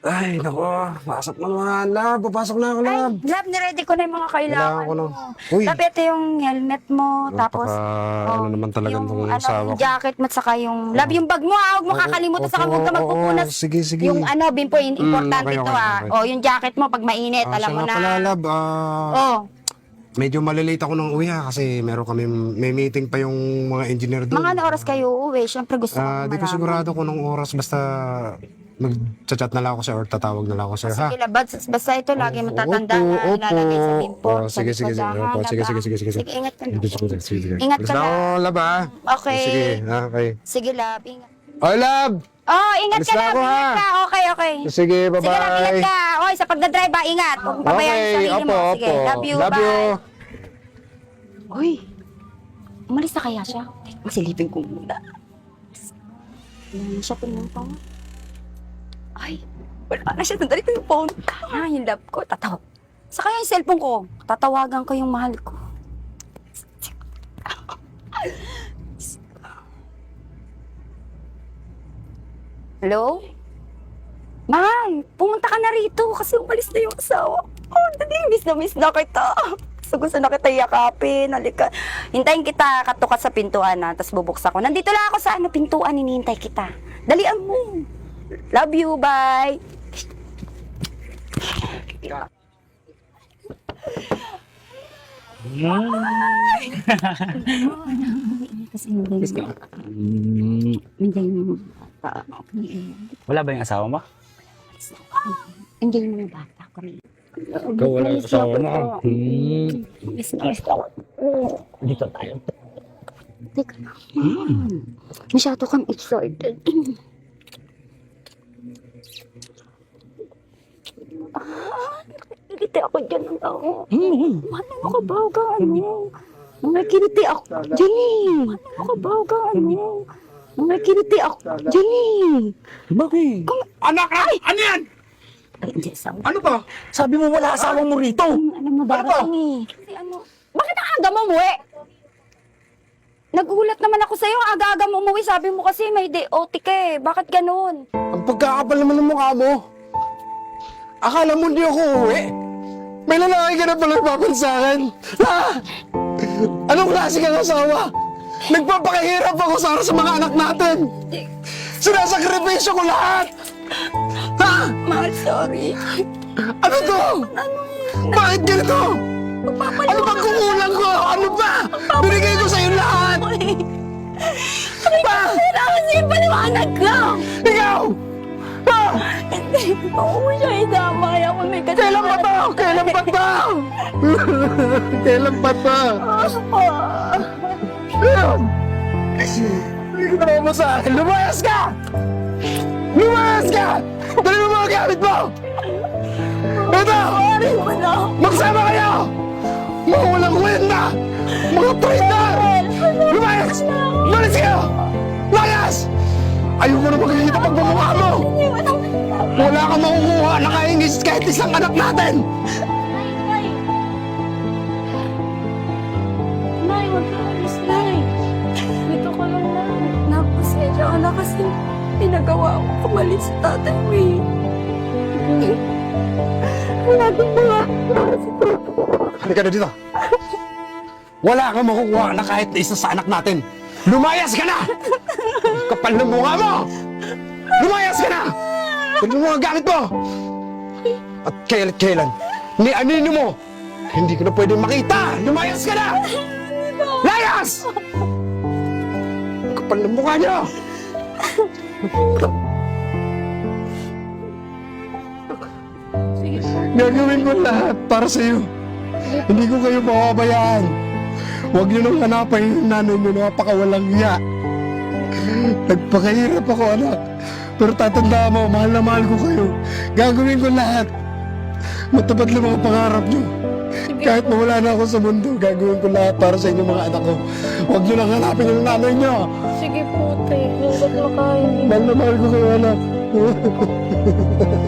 Ay, nako. Pasok na naman, lab. Papasok na ako, lab. Lab, niready ko na yung mga kailangan Kailangan ko mo. Uy. Lab, ito yung helmet mo, tapos Napaka, ano naman talaga yung itong ano, asawa ko. jacket mo at saka yung lab, yung bag mo ah, huwag mo Oo, kakalimutan sa opo, huwag ka oo, magpupunas. oo. Sige, sige. Yung ano, bimpo, yung importante okay, ito okay, ah. okay. Oh, yung jacket mo pag mainit, Ah, alam siya mo nga na. pala, lab. Ah, Oh, medyo malilate ako ng uwi ha, kasi meron kami, may meeting pa yung mga engineer doon. mga ano oras kayo uuwi? Siyempre gusto ko Ah, di ko malaman. sigurado kung anong oras, basta mag-chat na lang ako sir or tatawag na lang ako sir ha. Sige, lab, basta, basta ito lagi mo Opo, na ilalagay sa opo. Oh, sige, sige, sige. Opo, sige, ah, sige, sige, sige, sige. Sige, ingat ka na. Sige, sige, sige, sige. Ingat ka Basta na. ako, lab ha. Okay. Sige, okay. Sige, lab, ingat. Oy, lab! Oh, ingat Alis ka na lab, ako, ingat ha? ka. Okay, okay. Sige, Sige, lab, ingat bye-bye. ka. Oy, sa pagdadrive, ah, ingat. Huwag mo pabayaan yung Okay, sarili opo, mo. Sige, opo. love you, Love bye. you. Uy, umalis na kaya siya? Masilipin ko muna. Ano siya pinunta? Ay, wala na siya. Nandali ko yung phone. Ah, yung love ko. Tatawa. Sa kaya yung cellphone ko. Tatawagan ko yung mahal ko. Hello? Mahal, pumunta ka na rito kasi umalis na yung asawa. Oh, dali, miss na miss na kita. Gusto gusto na kita yakapin. Halika. Hintayin kita katukat sa pintuan na, tapos bubuksan ko. Nandito lang ako sa ano, pintuan, hinihintay kita. Dalian mo. Love you, bye. Kasi hindi hindi yung bata. Wala ba yung asawa mo? Hindi yung bata ko rin. Ikaw wala yung asawa mo. Hmm. Miss na miss ako. Dito tayo. Teka na. Masyado kang excited. Ah, ako dyan ng tao. Ano mo ka ba? Ano? Nakikiliti ako. Jenny! Ano mo ka ba? Ano? Nakikiliti ako. Jenny! Bakit? Anak ka! Ano yan? Ay, hindi, sabi. Ano ba? Sabi mo wala asawa mo rito. Ano mo darating eh. Kasi ano, bakit ang aga mo umuwi? Nagulat naman ako sa'yo, ang aga-aga mo umuwi. Sabi mo kasi may day OT ka eh. Bakit ganun? Ang pagkakapal naman ng mukha mo. Akala mo di ako uwi? May lalaki ka na pala nagpapan sa akin. Ha? Anong klase kang asawa? Nagpapakahirap ako para sa mga anak natin. Sinasakripisyo ko lahat. Ha? Mahal, sorry. Ano to? Bakit ganito? Ano bang kukulang ko? Ano ba? Binigay ko sa'yo lahat. Pa! Kailangan sa'yo paliwanag ka! Ikaw! Ha? Hindi, uuwi siya idamay ako may kasama. Kailan pa to? Kailan pa to? Kailan pa to? Naman mo sa akin. Lumayas ka! Lumayas ka! Dali mo mga gamit mo! Ito! Sorry mo na. Magsama kayo! Mga walang kwenta! Mga traitor! Lumayas! Lumayas kayo! Layas! Ayoko na makikita pagmamukha mo! Wala kang makukuha na kaingis kahit isang anak natin! Nay, Nay. Huwag ka alis, Nay. Dito ka lang, Nay. Napasensya ka na kasi pinagawa ko kumalis sa tatay mo eh. Wala kang mga Halika na dito. Wala kang makukuha na kahit isa sa anak natin. Lumayas ka na! Kapal ng mukha mo! Lumayas ka na! Kunin mo ang gamit mo! At kailan kailan, ni anino mo, hindi ko na pwedeng makita! Lumayas ka na! Layas! Kapal ng mukha niyo! Gagawin ko lahat para sa iyo. Hindi ko kayo pababayaan. Huwag niyo nang hanapin yung nanay niyo na napakawalang hiya. Nagpakahirap ako, anak. Pero tatanda mo, mahal na mahal ko kayo. Gagawin ko lahat. Matupad lang mga pangarap niyo. Kahit mawala na ako sa mundo, gagawin ko lahat para sa inyong mga anak ko. Huwag niyo nang hanapin yung nanay niyo. Sige po, tay. Hanggat makaya. Mahal na mahal ko kayo, anak.